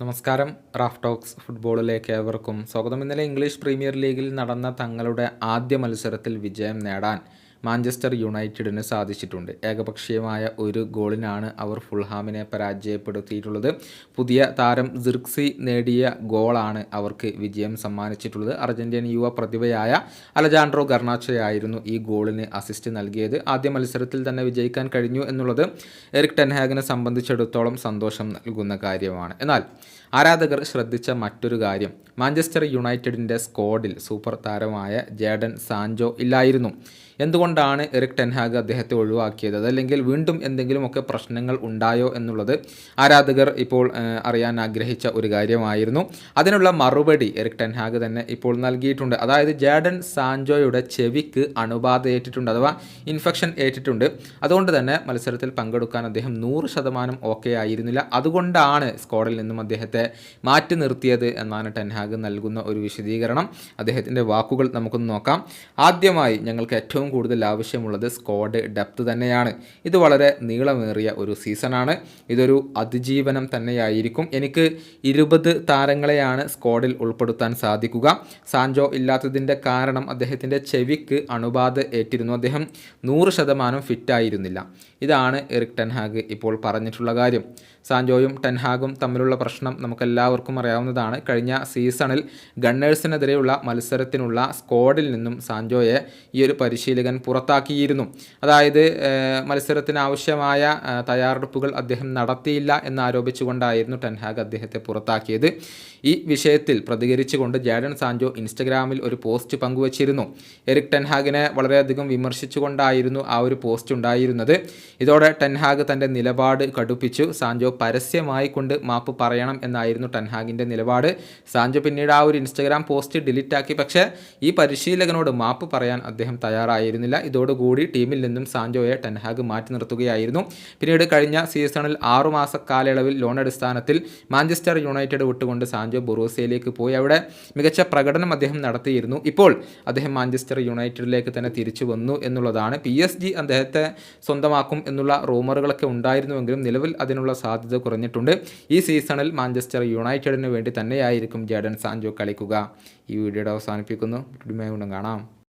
നമസ്കാരം. Raf talks ഫുട്ബോളിലേക്ക് ഏവർക്കും സ്വാഗതം. ഇന്നലെ ഇംഗ്ലീഷ് പ്രീമിയർ ലീഗിൽ നടന്ന തങ്ങളുടെ ആദ്യ മത്സരത്തിൽ വിജയം നേടാൻ മാഞ്ചസ്റ്റർ യുണൈറ്റഡിന് സാധിച്ചിട്ടുണ്ട്. ഏകപക്ഷീയമായ ഒരു ഗോളിനാണ് അവർ ഫുൾഹാമിനെ പരാജയപ്പെടുത്തിയിട്ടുള്ളത്. പുതിയ താരം സിർക്സി നേടിയ ഗോളാണ് അവർക്ക് വിജയം സമ്മാനിച്ചിട്ടുള്ളത്. അർജന്റീൻ യുവ പ്രതിഭയായ അലജാൻഡ്രോ ഗർണാച്ചയായിരുന്നു ഈ ഗോളിന് അസിസ്റ്റ് നൽകിയത്. ആദ്യ മത്സരത്തിൽ തന്നെ വിജയിക്കാൻ കഴിഞ്ഞു എന്നുള്ളത് എറിക് ടെൻഹാഗിനെ സംബന്ധിച്ചിടത്തോളം സന്തോഷം നൽകുന്ന കാര്യമാണ്. എന്നാൽ ആരാധകർ ശ്രദ്ധിച്ച മറ്റൊരു കാര്യം. മാഞ്ചസ്റ്റർ യുണൈറ്റഡിന്റെ സ്ക്വാഡിൽ സൂപ്പർ താരമായ ജേഡൻ സാൻജോ ഇല്ലായിരുന്നു. എന്തുകൊണ്ടാണ് എറിക് ടെൻഹാഗ് അദ്ദേഹത്തെ ഒഴിവാക്കിയത്? അതല്ലെങ്കിൽ വീണ്ടും എന്തെങ്കിലുമൊക്കെ പ്രശ്നങ്ങൾ ഉണ്ടായോ എന്നുള്ളത് ആരാധകർ ഇപ്പോൾ അറിയാൻ ആഗ്രഹിച്ച ഒരു കാര്യമായിരുന്നു. അതിനുള്ള മറുപടി എറിക് ടെൻഹാഗ് തന്നെ ഇപ്പോൾ നൽകിയിട്ടുണ്ട്. അതായത് ജാഡൻ സാൻജോയുടെ ചെവിക്ക് അണുബാധ ഏറ്റിട്ടുണ്ട് അഥവാ ഇൻഫെക്ഷൻ ഏറ്റിട്ടുണ്ട്. അതുകൊണ്ട് തന്നെ മത്സരത്തിൽ പങ്കെടുക്കാൻ അദ്ദേഹം നൂറ് ശതമാനം ഓക്കെ ആയിരുന്നില്ല. അതുകൊണ്ടാണ് സ്ക്വാഡിൽ നിന്നും അദ്ദേഹത്തെ മാറ്റി നിർത്തിയത് എന്നാണ് ടെൻഹാഗ് നൽകുന്ന ഒരു വിശദീകരണം. അദ്ദേഹത്തിന്റെ വാക്കുകൾ നമുക്കൊന്ന് നോക്കാം. ആദ്യമായി ഞങ്ങൾക്ക് ഏറ്റവും കൂടുതൽ ആവശ്യമുള്ളത് സ്ക്വാഡ് ഡെപ്ത് തന്നെയാണ്. ഇത് വളരെ നീളമേറിയ ഒരു സീസണാണ് ഇതൊരു അതിജീവനം തന്നെയായിരിക്കും. എനിക്ക് ഇരുപത് താരങ്ങളെയാണ് സ്ക്വാഡിൽ ഉൾപ്പെടുത്താൻ സാധിക്കുക. സാൻജോ ഇല്ലാത്തതിന്റെ കാരണം അദ്ദേഹത്തിന്റെ ചെവിക്ക് അണുബാധ ഏറ്റിരുന്നു. അദ്ദേഹം നൂറ് ശതമാനം ഫിറ്റായിരുന്നില്ല ഇതാണ് എറിക് ടെൻഹാഗ് ഇപ്പോൾ പറഞ്ഞിട്ടുള്ള കാര്യം. സാൻജോയും ടെൻഹാഗും തമ്മിലുള്ള പ്രശ്നം നമുക്കെല്ലാവർക്കും അറിയാവുന്നതാണ്. കഴിഞ്ഞ സീസണിൽ ഗണ്ണേഴ്സിനെതിരെയുള്ള മത്സരത്തിനുള്ള സ്ക്വാഡിൽ നിന്നും സാൻജോയെ ഈ ഒരു പരിശീലകൻ പുറത്താക്കിയിരുന്നു. അതായത് മത്സരത്തിന് ആവശ്യമായ തയ്യാറെടുപ്പുകൾ അദ്ദേഹം നടത്തിയില്ല എന്നാരോപിച്ചുകൊണ്ടായിരുന്നു ടെൻഹാഗ് അദ്ദേഹത്തെ പുറത്താക്കിയത്. ഈ വിഷയത്തിൽ പ്രതികരിച്ചുകൊണ്ട് ജാഡൻ സാൻജോ ഇൻസ്റ്റഗ്രാമിൽ ഒരു പോസ്റ്റ് പങ്കുവച്ചിരുന്നു. എറിക് ടെൻഹാഗിനെ വളരെയധികം വിമർശിച്ചുകൊണ്ടായിരുന്നു ആ ഒരു പോസ്റ്റ് ഉണ്ടായിരുന്നത്. ഇതോടെ ടെൻഹാഗ് തന്റെ നിലപാട് കടുപ്പിച്ചു. സാൻജോ പരസ്യമായി കൊണ്ട് മാപ്പ് പറയണം എന്നായിരുന്നു ടെൻഹാഗിന്റെ നിലപാട്. സാഞ്ചോ പിന്നീട് ആ ഒരു ഇൻസ്റ്റഗ്രാം പോസ്റ്റ് ഡിലീറ്റാക്കി. പക്ഷേ ഈ പരിശീലകനോട് മാപ്പ് പറയാൻ അദ്ദേഹം തയ്യാറായിരുന്നില്ല ഇതോടുകൂടി ടീമിൽ നിന്നും സാൻജോയെ ടെൻഹാഗ് മാറ്റി നിർത്തുകയായിരുന്നു. പിന്നീട് കഴിഞ്ഞ സീസണിൽ ആറുമാസ കാലയളവിൽ ലോൺ അടിസ്ഥാനത്തിൽ മാഞ്ചസ്റ്റർ യുണൈറ്റഡ് വിട്ടുകൊണ്ട് സാൻജോ ബൊറൂസയിലേക്ക് പോയി. അവിടെ മികച്ച പ്രകടനം അദ്ദേഹം നടത്തിയിരുന്നു. ഇപ്പോൾ അദ്ദേഹം മാഞ്ചസ്റ്റർ യുണൈറ്റഡിലേക്ക് തന്നെ തിരിച്ചു വന്നു എന്നുള്ളതാണ്. പി എസ് ജി അദ്ദേഹത്തെ സ്വന്തമാക്കും എന്നുള്ള റൂമറുകളൊക്കെ ഉണ്ടായിരുന്നുവെങ്കിലും നിലവിൽ അതിനുള്ള സാധ്യത കുറഞ്ഞിട്ടുണ്ട്. ഈ സീസണിൽ മാഞ്ചസ്റ്റർ യുണൈറ്റഡിന് വേണ്ടി തന്നെയായിരിക്കും ജേഡൻ സാൻജോ കളിക്കുക. ഈ വീഡിയോയുടെ അവസാനിപ്പിക്കുന്നു. വീണ്ടും കാണാം.